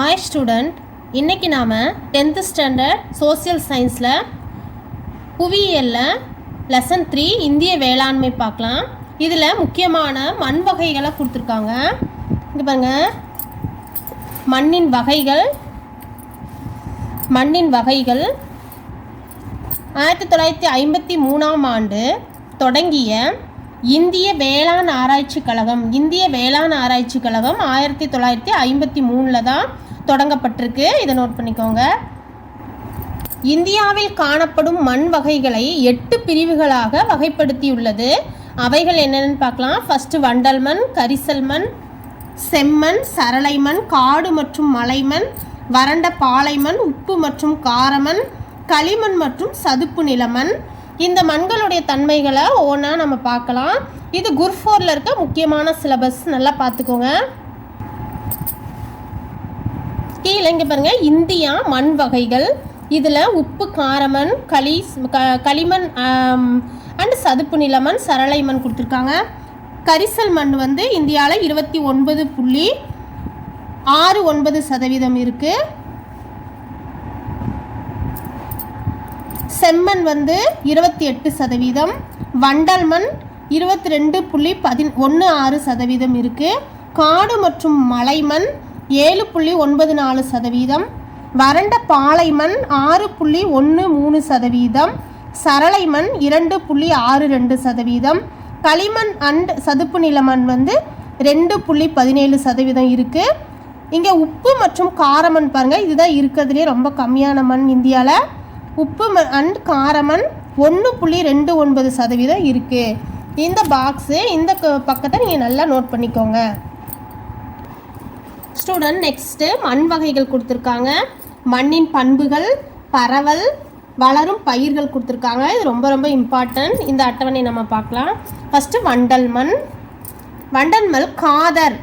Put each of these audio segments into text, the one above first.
ஆய் ஸ்டூடெண்ட் இன்றைக்கி நாம் டென்த்து ஸ்டாண்டர்ட் சோசியல் சயின்ஸில் புவியியலில் லெசன் த்ரீ இந்திய வேளாண்மை பார்க்கலாம். இதில் முக்கியமான மண் வகைகளை கொடுத்துருக்காங்க. இங்கே பாருங்க. மண்ணின் வகைகள் மண்ணின் வகைகள். ஆயிரத்தி தொள்ளாயிரத்தி ஐம்பத்தி மூணாம் ஆண்டு தொடங்கிய இந்திய வேளாண் ஆராய்ச்சி கழகம் இந்திய வேளாண் ஆராய்ச்சி கழகம் ஆயிரத்தி தொள்ளாயிரத்தி ஐம்பத்தி மூணில் தான் தொடங்கப்பட்டிருக்கு. இதை நோட் பண்ணிக்கோங்க. இந்தியாவில் காணப்படும் மண் வகைகளை எட்டு பிரிவுகளாக வகைப்படுத்தியுள்ளது. அவைகள் என்னென்னு பார்க்கலாம். ஃபஸ்ட்டு வண்டல் மண் கரிசல் மண் செம்மண் சரளை மண் காடு மற்றும் மலைமண் வறண்ட பாலைமண் உப்பு மற்றும் காரமண் களிமண் மற்றும் சதுப்பு நிலமண் இந்த மண்களுடைய தன்மைகளை ஒவ்வொன்றா நம்ம பார்க்கலாம். இது குர்ஃபோரில் இருக்க முக்கியமான சிலபஸ் நல்லா பார்த்துக்கோங்க. கீழே இங்கே பாருங்கள் இந்தியா மண் வகைகள். இதில் உப்பு காரமண் களி க களிமண் அண்டு சதுப்பு நிலமண் சரளை மண் கொடுத்துருக்காங்க. கரிசல் மண் வந்து இந்தியாவில் இருபத்தி ஒன்பது புள்ளி ஆறு ஒன்பது சதவீதம் இருக்குது செம்மண் வந்து இருபத்தி எட்டு சதவீதம் வண்டல் மண் இருபத்தி ரெண்டு புள்ளி பதி ஒன்று ஆறு சதவீதம் இருக்குது காடு மற்றும் மலைமண் ஏழு புள்ளி ஒன்பது நாலு சதவீதம் வறண்ட பாலை மண் ஆறு புள்ளி ஒன்று மூணு சதவீதம் சரளை மண் இரண்டு புள்ளி ஆறு ரெண்டு சதவீதம் களிமண் அண்ட் சதுப்பு நில மண் வந்து ரெண்டு புள்ளி பதினேழு சதவீதம் இருக்குது இங்கே உப்பு மற்றும் காரமண் பாருங்கள் இதுதான் இருக்கிறதுலே ரொம்ப கம்மியான மண் இந்தியாவில் உப்பு அண்ட் காரமண் ஒன்று புள்ளி ரெண்டு ஒன்பது சதவீதம் இருக்குது இந்த பாக்ஸு இந்த பக்கத்தை நீங்கள் நல்லா நோட் பண்ணிக்கோங்க. ஸ்டூடெண்ட் நெக்ஸ்ட்டு மண் வகைகள் கொடுத்துருக்காங்க. மண்ணின் பண்புகள் பரவல் வளரும் பயிர்கள் கொடுத்துருக்காங்க. இது ரொம்ப ரொம்ப இம்பார்ட்டன்ட் இந்த அட்டவணை நம்ம பார்க்கலாம். ஃபஸ்ட்டு வண்டல் மண். வண்டல் மண் காதர்.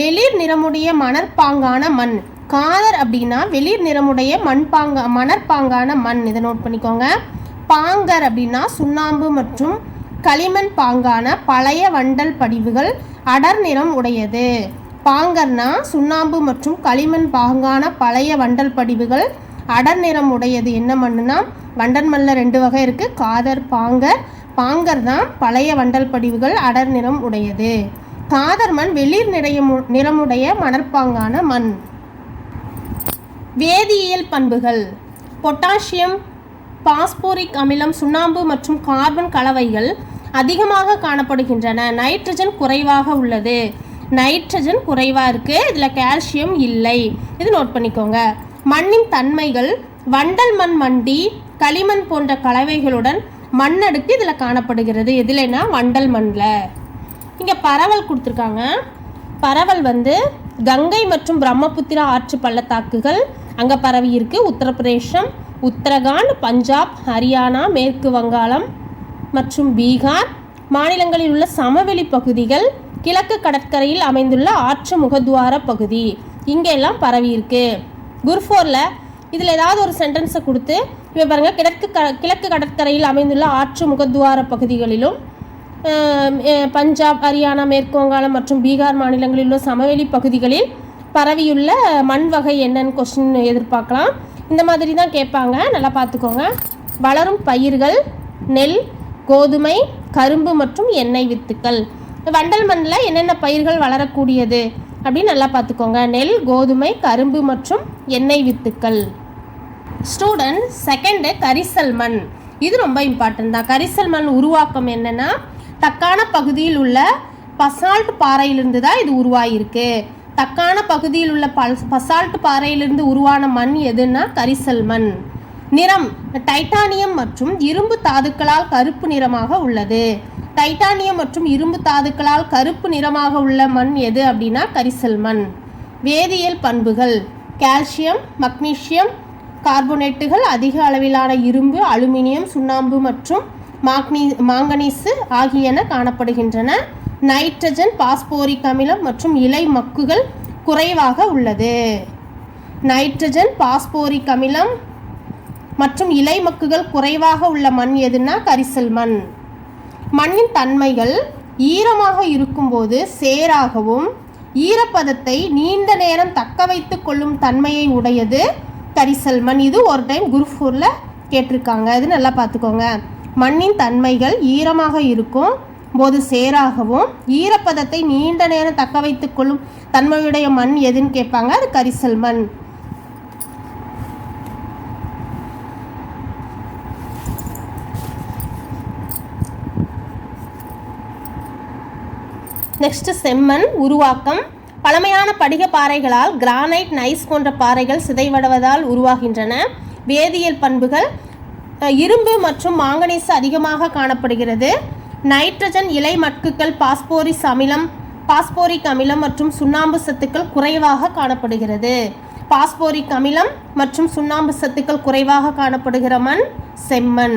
வெளிர் நிறமுடைய மணற்பாங்கான மண். காதர் அப்படின்னா வெளிர் நிறமுடைய மண்பாங்க மணற்பாங்கான மண். இதை நோட் பண்ணிக்கோங்க. பாங்கர் அப்படின்னா சுண்ணாம்பு மற்றும் களிமண் பாங்கான பழைய வண்டல் படிவுகள் அடர் நிறம் உடையது. பாங்கர்னா சுண்ணாம்பு மற்றும் களிமண் பாங்கான பழைய வண்டல் படிவுகள் அடர் நிறம் உடையது. என்ன மண்ணுனா? வண்டல் மண்ணில் ரெண்டு வகை இருக்குது காதர் பாங்கர். பாங்கர் தான் பழைய வண்டல் படிவுகள் அடர் நிறம் உடையது. காதர் மண் வெளிர் நிறைய நிறமுடைய மணற்பாங்கான மண். வேதியியல் பண்புகள். பொட்டாசியம் பாஸ்போரிக் அமிலம் சுண்ணாம்பு மற்றும் கார்பன் கலவைகள் அதிகமாக காணப்படுகின்றன. நைட்ரஜன் குறைவாக உள்ளது. நைட்ரஜன் குறைவாக இருக்குது இதில் கால்சியம் இல்லை. இது நோட் பண்ணிக்கோங்க. மண்ணின் தன்மைகள் வண்டல் மண் மண்டி களிமண் போன்ற கலவைகளுடன் மண்ணடுக்கு இதில் காணப்படுகிறது. எதுலனா வண்டல் மண்ணில் இங்கே பரவல் கொடுத்துருக்காங்க. பரவல் வந்து கங்கை மற்றும் பிரம்மபுத்திரா ஆற்று பள்ளத்தாக்குகள் அங்கே பரவி இருக்கு உத்தரப்பிரதேசம் உத்தரகாண்ட் பஞ்சாப் ஹரியானா மேற்கு வங்காளம் மற்றும் பீகார். மாநிலங்களில் உள்ள சமவெளி பகுதிகள் கிழக்கு கடற்கரையில் அமைந்துள்ள ஆற்று முகத்வார பகுதி. இங்கே எல்லாம் பரவி இருக்கு. குர்ஃபோரில் இதில் ஏதாவது ஒரு சென்டென்ஸை கொடுத்து இப்போ பாருங்கள் கிழக்கு க கிழக்கு கடற்கரையில் அமைந்துள்ள ஆற்று முகத்வார பகுதிகளிலும் பஞ்சாப் ஹரியானா மேற்கு வங்காளம் மற்றும் பீகார் மாநிலங்களில் உள்ள சமவெளி பகுதிகளில் பரவியுள்ள மண் வகை என்னன்னு கொஸ்டின் எதிர்பார்க்கலாம். இந்த மாதிரி தான் கேட்பாங்க. நல்லா பார்த்துக்கோங்க. வளரும் பயிர்கள் நெல் கோதுமை கரும்பு மற்றும் எண்ணெய் வித்துக்கள். வண்டல் மண்ணில் என்னென்ன பயிர்கள் வளரக்கூடியது அப்படின்னு நல்லா பார்த்துக்கோங்க. நெல் கோதுமை கரும்பு மற்றும் எண்ணெய் வித்துக்கள். ஸ்டூடெண்ட் செகண்டு கரிசல் மண். இது ரொம்ப இம்பார்ட்டன்ட் தான். கரிசல் மண் உருவாக்கம் என்னென்னா தக்கான பகுதியில் உள்ள பசால்ட் பாறையிலிருந்து தான் இது உருவாகியிருக்கு தக்கான பகுதியில் உள்ள பல் பசால்ட் பாறையிலிருந்து உருவான மண் எதுன்னா கரிசல் மண். நிறம் டைட்டானியம் மற்றும் இரும்பு தாதுக்களால் கருப்பு நிறமாக உள்ளது. டைட்டானியம் மற்றும் இரும்பு தாதுக்களால் கருப்பு நிறமாக உள்ள மண் எது அப்படின்னா கரிசல் மண். வேதியியல் பண்புகள் கால்சியம் மக்னீசியம் கார்போனேட்டுகள் அதிக அளவிலான இரும்பு அலுமினியம் சுண்ணாம்பு மற்றும் மாக்னீ மாங்கனீசு ஆகியன காணப்படுகின்றன. நைட்ரஜன் பாஸ்போரிக் அமிலம் மற்றும் இலை மக்குகள் குறைவாக உள்ளது. நைட்ரஜன் பாஸ்போரிக் அமிலம் மற்றும் இலை மக்குகள் குறைவாக உள்ள மண் எதுனா கரிசல் மண். மண்ணின் தன்மைகள் ஈரமாக இருக்கும்போது சேராகவும் ஈரப்பதத்தை நீண்ட நேரம் தக்க வைத்து கொள்ளும் தன்மையை உடையது கரிசல் மண். இது ஒரு டைம் குருஃபூரில் கேட்டிருக்காங்க. இது நல்லா பார்த்துக்கோங்க. மண்ணின் தன்மைகள் ஈரமாக இருக்கும் போது சேராகவும் ஈரப்பதத்தை நீண்ட நேரம் தக்க வைத்துக் கொள்ளும் தன்மையுடைய மண் எதுன்னு கேட்பாங்க? அது கரிசல் மண். நெக்ஸ்ட் செம்மண் உருவாக்கம். பழமையான படிக பாறைகளால் கிரானைட் நைஸ் போன்ற பாறைகள் சிதைவடைவதால் உருவாகின்றன. வேதியியல் பண்புகள் இரும்பு மற்றும் மாங்கனீசு அதிகமாக காணப்படுகிறது. நைட்ரஜன் இலை மட்குகள் பாஸ்போரிஸ் அமிலம் பாஸ்போரிக் அமிலம் மற்றும் சுண்ணாம்பு சத்துக்கள் குறைவாக காணப்படுகிறது. பாஸ்போரிக் அமிலம் மற்றும் சுண்ணாம்பு சத்துக்கள் குறைவாக காணப்படுகிற மண் செம்மண்.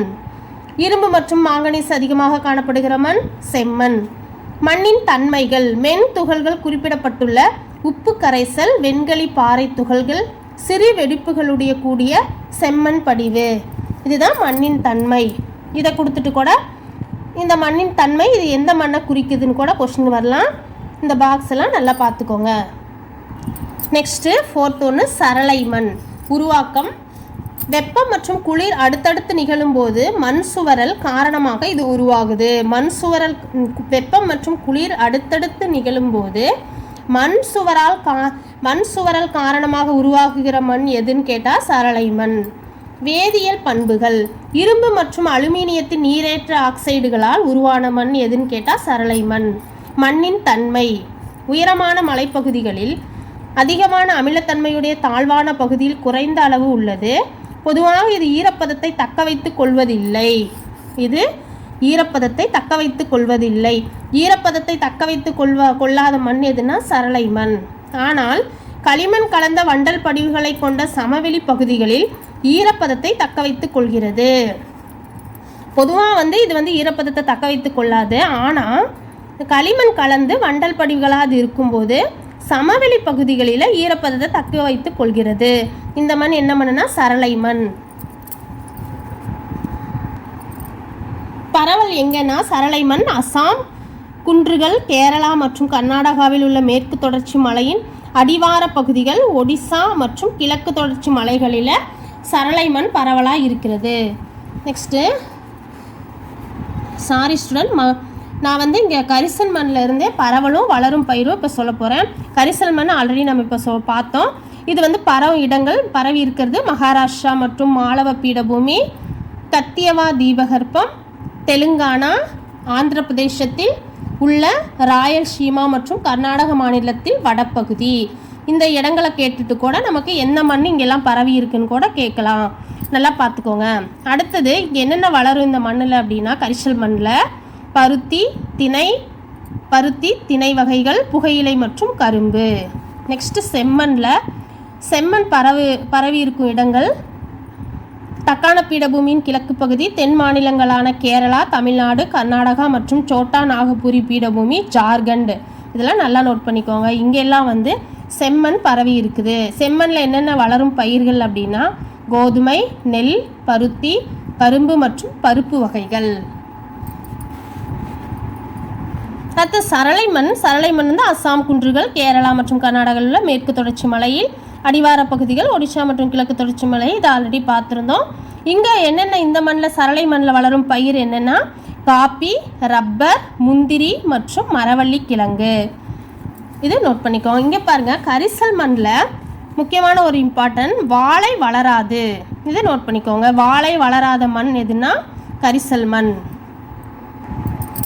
இரும்பு மற்றும் மாங்கனீஸ் அதிகமாக காணப்படுகிற மண் செம்மண். மண்ணின் தன்மைகள் மென் துகள்கள் குறிப்பிடப்பட்டுள்ள உப்பு கரைசல் வெண்களி பாறை துகள்கள் சிறு வெடிப்புகளுடைய கூடிய செம்மண் படிவு. இதுதான் மண்ணின் தன்மை. இதை கொடுத்துட்டு கூட இந்த மண்ணின் தன்மை இது எந்த மண்ணை குறிக்குதுன்னு கூட கொஷின் வரலாம். இந்த பாக்ஸ் எல்லாம் நல்லா பார்த்துக்கோங்க. நெக்ஸ்ட்டு ஃபோர்த் ஒன்று சரளை மண். உருவாக்கம். வெப்பம் மற்றும் குளிர் அடுத்தடுத்து நிகழும்போது மண் சுவரல் காரணமாக இது உருவாகுது. மண் சுவரல் வெப்பம் மற்றும் குளிர் அடுத்தடுத்து நிகழும்போது மண் சுவரால் கா மண் சுவரல் காரணமாக உருவாகுகிற மண் எதுன்னு கேட்டால் சரளை மண். வேதியியல் பண்புகள். இரும்பு மற்றும் அலுமினியத்தின் நீரேற்ற ஆக்சைடுகளால் உருவான மண் எதுன்னு கேட்டால் சரளை மண். மண்ணின் தன்மை. உயரமான மலைப்பகுதிகளில் அதிகமான அமிலத்தன்மையுடைய தாழ்வான பகுதியில் குறைந்த அளவு உள்ளது. பொதுவாக இது ஈரப்பதத்தை தக்க வைத்துக் கொள்வதில்லை. இது ஈரப்பதத்தை தக்க வைத்துக் கொள்வதில்லை. ஈரப்பதத்தை தக்க வைத்துக் கொள்வ கொள்ளாத மண் எதுனா சரளை மண். ஆனால் களிமண் கலந்த வண்டல் படிவுகளை கொண்ட சமவெளி பகுதிகளில் ஈரப்பதத்தை தக்க வைத்துக் கொள்கிறது. பொதுவாக வந்து இது வந்து ஈரப்பதத்தை தக்க வைத்துக் கொள்ளாது. ஆனால் களிமண் கலந்து வண்டல் படிவுகளாக அது இருக்கும்போது சமவெளி பகுதிகளில் ஈரப்பதத்தை தக்க வைத்துக் கொள்கிறது. இந்த மண் என்ன மண்ணுனா சரளை மண். பரவல் எங்கன்னா சரளை மண். அசாம் குன்றுகள் கேரளா மற்றும் கர்நாடகாவில் உள்ள மேற்கு தொடர்ச்சி மலையின் அடிவார பகுதிகள் ஒடிசா மற்றும் கிழக்கு தொடர்ச்சி மலைகளில் சரளை மண் பரவலாக இருக்கிறது. நெக்ஸ்ட்டு சாரி ஸ்டூடெண்ட் ம நான் வந்து இங்கே கரிசல் மண்ணில் இருந்தே பரவலும் வளரும் பயிரும் இப்போ சொல்ல போகிறேன் கரிசல் மண் ஆல்ரெடி நம்ம இப்போ சொ பார்த்தோம். இது வந்து பரவும் இடங்கள் பரவி இருக்கிறது. மகாராஷ்டிரா மற்றும் மாலவ பீடபூமி கத்தியவா தீபகற்பம் தெலுங்கானா ஆந்திர பிரதேசத்தில் உள்ள ராயல்சீமா மற்றும் கர்நாடக மாநிலத்தில் வடப்பகுதி இந்த இடங்களை கேட்டுட்டு கூட நமக்கு என்ன மண் இங்கெல்லாம் பரவி இருக்குன்னு கூட கேட்கலாம். நல்லா பார்த்துக்கோங்க. அடுத்தது இங்கே என்னென்ன வளரும் இந்த மண்ணில் அப்படின்னா கரிசல் மண்ணில் பருத்தி திணை பருத்தி திணை வகைகள் புகையிலை மற்றும் கரும்பு. நெக்ஸ்ட்டு செம்மண்ணில் செம்மண் பரவு பரவி இருக்கும் இடங்கள். தக்கான பீடபூமியின் கிழக்கு பகுதி தென் மாநிலங்களான கேரளா தமிழ்நாடு கர்நாடகா மற்றும் சோட்டா நாகபுரி பீடபூமி ஜார்க்கண்ட். இதெல்லாம் நல்லா நோட் பண்ணிக்கோங்க. இங்கெல்லாம் வந்து செம்மண் பரவி இருக்குது. செம்மண்ணில் என்னென்ன வளரும் பயிர்கள் அப்படின்னா கோதுமை நெல் பருத்தி கரும்பு மற்றும் பருப்பு வகைகள். அடுத்து சரளை மண். சரளை மண் வந்து அஸ்ஸாம் குன்றுகள் கேரளா மற்றும் கர்நாடகாவில் உள்ள மேற்கு தொடர்ச்சி மலையில் அடிவார பகுதிகள் ஒடிஷா மற்றும் கிழக்கு தொடர்ச்சி மலை இதை ஆல்ரெடி பார்த்துருந்தோம். இங்கே என்னென்ன இந்த மண்ணில் சரளை மண்ணில் வளரும் பயிர் என்னென்னா காப்பி ரப்பர் முந்திரி மற்றும் மரவள்ளி கிழங்கு. இது நோட் பண்ணிக்கோங்க இங்கே பாருங்கள் கரிசல் மண்ணில் முக்கியமான ஒரு இம்பார்ட்டன்ட் வாழை வளராது. இதை நோட் பண்ணிக்கோங்க. வாழை வளராத மண் எதுனா கரிசல் மண்.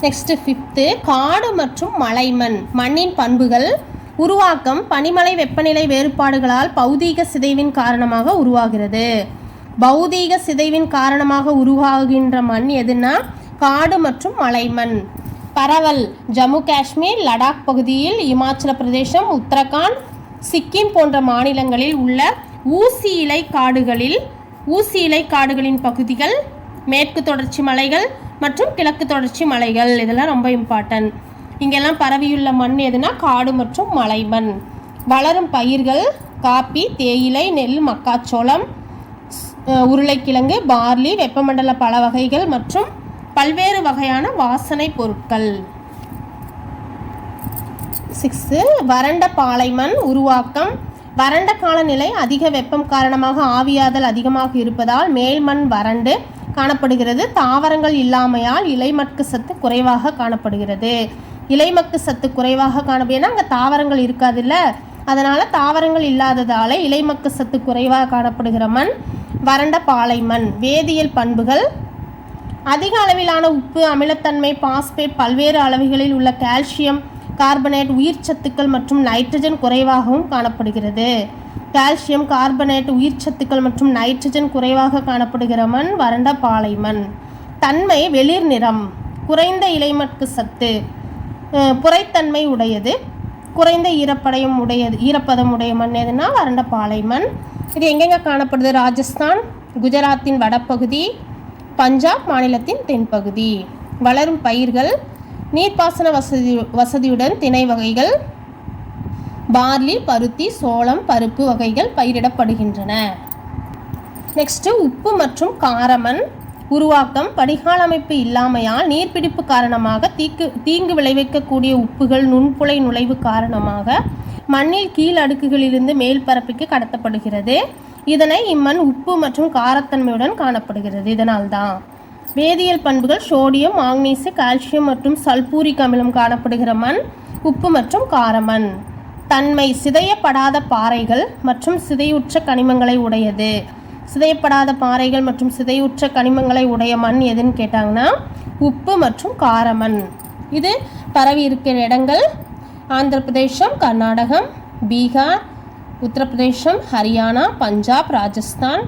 நெக்ஸ்ட்டு ஃபிஃப்த்து காடு மற்றும் மலைமண் மண்ணின் பண்புகள் உருவாக்கம் பனிமலை வெப்பநிலை வேறுபாடுகளால் பௌதீக சிதைவின் காரணமாக உருவாகிறது. பௌதீக சிதைவின் காரணமாக உருவாகின்ற மண் எதுனா காடு மற்றும் மலைமண் பரவல் ஜம்மு காஷ்மீர் லடாக் பகுதியில் இமாச்சல பிரதேசம் உத்தரகாண்ட் சிக்கிம் போன்ற மாநிலங்களில் உள்ள ஊசி இலை காடுகளில் ஊசி இலை காடுகளின் பகுதிகள் மேற்கு தொடர்ச்சி மலைகள் மற்றும் கிழக்கு தொடர்ச்சி மலைகள். இதெல்லாம் ரொம்ப இம்பார்ட்டன்ட் இங்கெல்லாம் பரவியுள்ள மண் எதுனா காடு மற்றும் மலைமண். வளரும் பயிர்கள் காப்பி தேயிலை நெல் மக்காச்சோளம் உருளைக்கிழங்கு பார்லி வெப்பமண்டல பல வகைகள் மற்றும் பல்வேறு வகையான வாசனை பொருட்கள். சிக்ஸ்த்து வறண்ட பாலைமண் உருவாக்கம். வறண்ட காலநிலை அதிக வெப்பம் காரணமாக ஆவியாதல் அதிகமாக இருப்பதால் மேல்மண் வறண்டு காணப்படுகிறது. தாவரங்கள் இல்லாமையால் இலைமட்கு சத்து குறைவாக காணப்படுகிறது. இலைமக்கு சத்து குறைவாக காணப்படுதுன்னா அங்கே தாவரங்கள் இருக்காதுல்ல. அதனால் தாவரங்கள் இல்லாததால் இலைமக்கு சத்து குறைவாக காணப்படுகிற மண் வறண்ட பாலைமண் வேதியியல் பண்புகள் அதிக அளவிலான உப்பு அமிலத்தன்மை பாஸ்பேட் பல்வேறு அளவுகளில் உள்ள கால்சியம் கார்பனேட் உயிர்ச்சத்துக்கள் மற்றும் நைட்ரஜன் குறைவாகவும் காணப்படுகிறது. கால்சியம் கார்பனேட் உயிர்ச்சத்துக்கள் மற்றும் நைட்ரஜன் குறைவாக காணப்படுகிற மண் வறண்ட பாலை மண் தன்மை வெளிர் நிறம். குறைந்த இலைமட்கு சத்து. புரைத்தன்மை உடையது. குறைந்த ஈரப்படையும் உடையது ஈரப்பதம் உடைய மண் எதுனா வறண்ட பாலை மண் இது எங்கெங்க காணப்படுது? ராஜஸ்தான் குஜராத்தின் வடப்பகுதி பஞ்சாப் மாநிலத்தின் தென்பகுதி. வளரும் பயிர்கள் நீர்ப்பாசன வசதி வசதியுடன் திணை வகைகள் பார்லி பருத்தி சோளம் பருப்பு வகைகள் பயிரிடப்படுகின்றன. நெக்ஸ்ட்டு உப்பு மற்றும் காரமண் உருவாக்கம் படிகால் அமைப்பு இல்லாமையால் நீர்பிடிப்பு காரணமாக தீக்கு தீங்கு விளைவிக்கக்கூடிய உப்புகள் நுண்புலை நுழைவு காரணமாக மண்ணில் கீழ் அடுக்குகளிலிருந்து மேல் பரப்புக்கு கடத்தப்படுகிறது. இதனை இம்மண் உப்பு மற்றும் காரத்தன்மையுடன் காணப்படுகிறது. இதனால்தான் வேதியியல் பண்புகள் சோடியம் மாங்கனீசு கால்சியம் மற்றும் சல்பூரிக் அமிலம் காணப்படுகிற மண் உப்பு மற்றும் காரமண். தன்மை சிதையப்படாத பாறைகள் மற்றும் சிதையுற்ற கனிமங்களை உடையது. சிதையப்படாத பாறைகள் மற்றும் சிதையுற்ற கனிமங்களை உடைய மண் எதுன்னு கேட்டாங்கன்னா உப்பு மற்றும் காரமண். இது பரவி இருக்கிற இடங்கள் ஆந்திர பிரதேசம் கர்நாடகம் பீகார் உத்தரப்பிரதேசம் ஹரியானா பஞ்சாப் ராஜஸ்தான்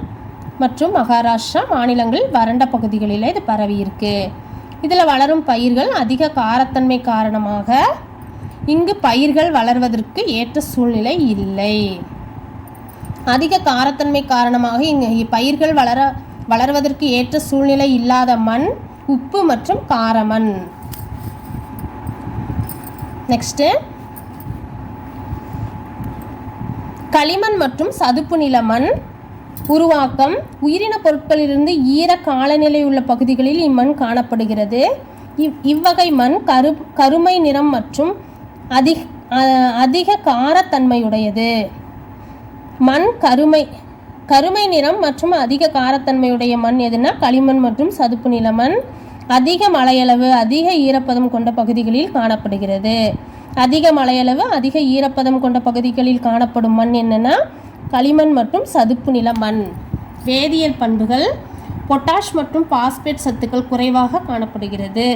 மற்றும் மகாராஷ்டிரா மாநிலங்களில் வறண்ட பகுதிகளில் இது பரவியிருக்கு. இதில் வளரும் பயிர்கள் அதிக காரத்தன்மை காரணமாக இங்கு பயிர்கள் வளர்வதற்கு ஏற்ற சூழ்நிலை இல்லை. அதிக காரத்தன்மை காரணமாக இங்கு பயிர்கள் வளர வளர்வதற்கு ஏற்ற சூழ்நிலை இல்லாத மண் உப்பு மற்றும் காரமண். நெக்ஸ்ட்டு. களிமண் மற்றும் சதுப்பு நில மண் உருவாக்கம். உயிரின பொருட்களிலிருந்து ஈர காலநிலை உள்ள பகுதிகளில் இம்மண் காணப்படுகிறது. இவ் இவ்வகை மண் கரு கருமை நிறம் மற்றும் அதிக அதிக காரத்தன்மையுடையது. மண் கருமை கருமை நிறம் மற்றும் அதிக காரத்தன்மையுடைய மண் எதுனா களிமண் மற்றும் சதுப்பு நில மண். அதிக மழையளவு அதிக ஈரப்பதம் கொண்ட பகுதிகளில் காணப்படுகிறது. அதிக மழையளவு அதிக ஈரப்பதம் கொண்ட பகுதிகளில் காணப்படும் மண் என்னென்னா களிமண் மற்றும் சதுப்பு நில மண். வேதியியல் பண்புகள் பொட்டாஷ் மற்றும் பாஸ்பேட் சத்துக்கள் குறைவாக காணப்படுகிறது.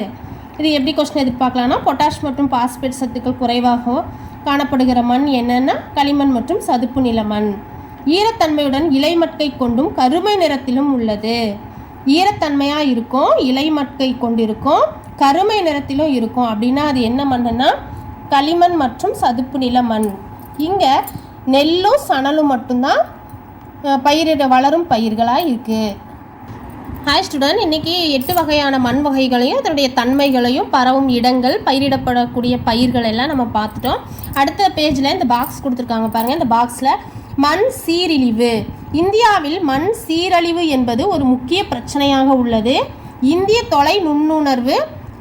இது எப்படி கொஸ்டின் எதிர்பார்க்கலாம்னா பொட்டாஷ் மற்றும் பாஸ்பேட் சத்துக்கள் குறைவாக காணப்படுகிற மண் என்னென்னா களிமண் மற்றும் சதுப்பு நில மண். ஈரத்தன்மையுடன் இலைமட்கை கொண்டும் கருமை நிறத்திலும் உள்ளது. ஈரத்தன்மையாக இருக்கும் இலைமட்கை கொண்டிருக்கும் கருமை நிறத்திலும் இருக்கும். அப்படின்னா அது என்ன மண்ணுன்னா களிமண் மற்றும் சதுப்பு நில மண். இங்கே நெல்லும் சணலும் மட்டும்தான் பயிரிட வளரும் பயிர்களாக இருக்குது ஹாய் ஸ்டூடெண்ட் இன்றைக்கி எட்டு வகையான மண் வகைகளையும் அதனுடைய தன்மைகளையும் பரவும் இடங்கள் பயிரிடப்படக்கூடிய பயிர்கள் எல்லாம் நம்ம பார்த்துட்டோம். அடுத்த பேஜில் இந்த பாக்ஸ் கொடுத்துருக்காங்க பாருங்கள் இந்த பாக்ஸில் மண் சீரழிவு. இந்தியாவில் மண் சீரழிவு என்பது ஒரு முக்கிய பிரச்சனையாக உள்ளது. இந்திய தொலை நுண்ணுணர்வு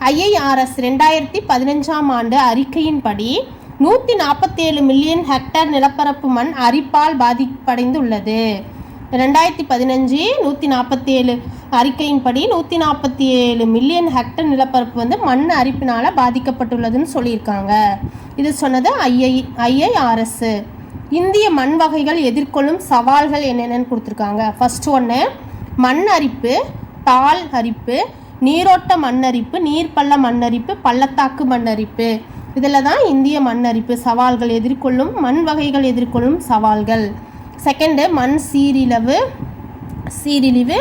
ஐஐஆர்எஸ் ரெண்டாயிரத்தி பதினஞ்சாம் ஆண்டு அறிக்கையின்படி நூற்றி நாற்பத்தேழு மில்லியன் ஹெக்டேர் நிலப்பரப்பு மண் அரிப்பால் பாதிப்படைந்துள்ளது. ரெண்டாயிரத்தி பதினஞ்சு நூற்றி நாற்பத்தி ஏழு அறிக்கையின்படி நூற்றி நாற்பத்தி ஏழு மில்லியன் ஹெக்டர் நிலப்பரப்பு வந்து மண் அரிப்பினால் பாதிக்கப்பட்டுள்ளதுன்னு சொல்லியிருக்காங்க. இது சொன்னது ஐஐ ஐஐஆர்எஸ். இந்திய மண் வகைகள் எதிர்கொள்ளும் சவால்கள் என்னென்னு கொடுத்துருக்காங்க. ஃபர்ஸ்ட் ஒன்று மண் அரிப்பு தாள் அரிப்பு நீரோட்ட மண்ணரிப்பு நீர்ப்பள்ள மண்ணரிப்பு பள்ளத்தாக்கு மண்ணரிப்பு. இதில் தான் இந்திய மண்ணரிப்பு சவால்கள் எதிர்கொள்ளும் மண் வகைகள் எதிர்கொள்ளும் சவால்கள். செகண்டு மண் சீரிழவு. சீரிழிவு.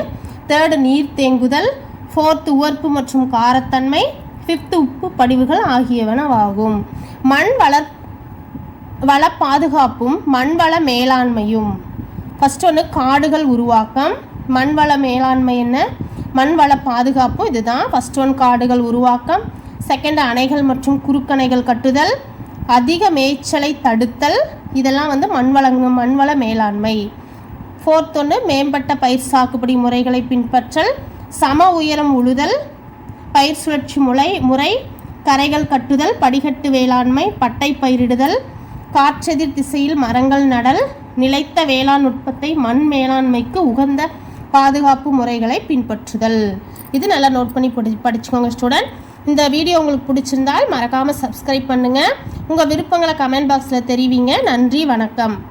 தேர்டு நீர் தேங்குதல். ஃபோர்த்து உவர்ப்பு மற்றும் காரத்தன்மை. ஃபிஃப்த்து உப்பு படிவுகள் ஆகியவனவாகும் மண் வளர் வள பாதுகாப்பும் மண்வள மேலாண்மையும். ஃபஸ்ட் ஒன்று காடுகள் உருவாக்கம். மண்வள மேலாண்மை என்ன? மண்வள பாதுகாப்பும் இதுதான் ஃபர்ஸ்ட் ஒன் காடுகள் உருவாக்கம். செகண்ட் அணைகள் மற்றும் குறுக்கணைகள் கட்டுதல். அதிக மேய்ச்சலை தடுத்தல். இதெல்லாம் வந்து மண்வளங்க மண்வள மேலாண்மை. ஃபோர்த் ஒன்று மேம்பட்ட பயிர் சாகுபடி முறைகளை பின்பற்றல். சம உயரம் உழுதல். பயிர் சுழற்சி முறை முறை. கரைகள் கட்டுதல் படிகட்டு வேளாண்மை பட்டை பயிரிடுதல். காற்றெதிர் திசையில் மரங்கள் நடல். நிலைத்த வேளாண் நுட்பத்தை மண் மேலாண்மைக்கு உகந்த பாதுகாப்பு முறைகளை பின்பற்றுதல். இது நல்லா நோட் பண்ணி படி படிச்சுக்கோங்க ஸ்டூடெண்ட் இந்த வீடியோ உங்களுக்கு பிடிச்சிருந்தால் மறக்காமல் சப்ஸ்கிரைப் பண்ணுங்கள் உங்கள் விருப்பங்களை கமெண்ட் பாக்ஸில் தெரிவிங்க. நன்றி வணக்கம்.